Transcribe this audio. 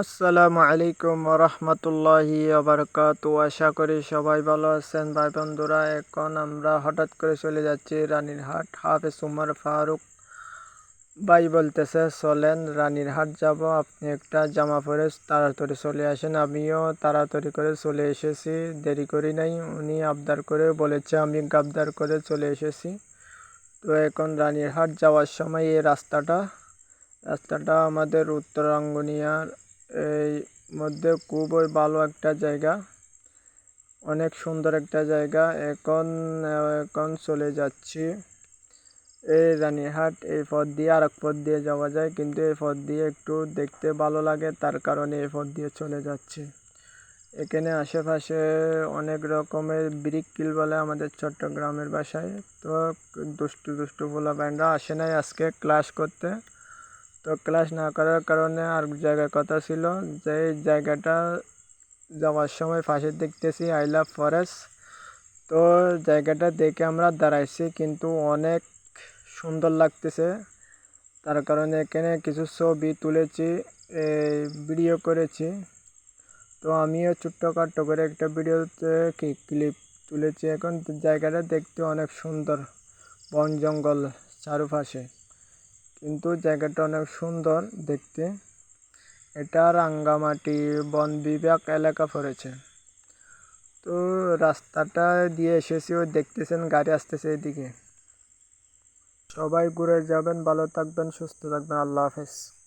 আসসালামু আলাইকুম রহমতুল্লাহি আবরকাত আশা করি সবাই ভালো আছেন। ভাই বন্ধুরা, এখন আমরা হঠাৎ করে চলে যাচ্ছি রানীরহাট। হাফেজ উমর ফারুক ভাই বলতেছে, চলেন রানীরহাট যাব। আপনি একটা জামা পরে তাড়াতাড়ি চলে আসেন। আমিও তাড়াতাড়ি করে চলে এসেছি। দেরি করি নাই। উনি আবদার করে বলেছে, আমি গাবদার করে চলে এসেছি। তো এখন রানীরহাট যাওয়ার সময় এই রাস্তাটা রাস্তাটা আমাদের উত্তরাঙ্গনিয়ার এই মধ্যে খুবই ভালো একটা জায়গা। অনেক সুন্দর একটা জায়গা। এখন এখন চলে যাচ্ছি। এই রানীহাট, এই পথ দিয়ে আর এক পথ দিয়ে যাওয়া যায়। কিন্তু এই পথ দিয়ে একটু দেখতে ভালো লাগে। তার কারণে এই পথ দিয়ে চলে যাচ্ছি। এখানে আশেপাশে অনেক রকমের ব্রিককিল বলে আমাদের চট্টগ্রামের বাসায়। তো দুষ্টু দুষ্টু পোলা ব্যান্ডরা আসে নাই আজকে ক্লাস করতে। তো ক্লাস না করার কারণে আর জায়গার কথা ছিল যে জায়গাটা যাওয়ার সময় পাশে দেখতেছি আই লাভ ফরেস্ট তো জায়গাটা দেখে আমরা দাঁড়াইছি কিন্তু অনেক সুন্দর লাগতেছে। তার কারণে এখানে কিছু ছবি তুলেছি ভিডিও করেছি। তো আমিও ছোট্টখাট্ট করে একটা ভিডিওতে ক্লিপ তুলেছি। এখন জায়গাটা দেখতে অনেক সুন্দর, বন জঙ্গল চারপাশে। কিন্তু জায়গাটা অনেক সুন্দর দেখতে। এটা রাঙ্গামাটি বন বিভাগ এলাকা পড়েছে। তো রাস্তাটা দিয়ে এসেছি ও দেখতেছেন গাড়ি আসতেছে এদিকে। সবাই ঘুরে যাবেন, ভালো থাকবেন, সুস্থ থাকবেন, আল্লাহ হাফেজ।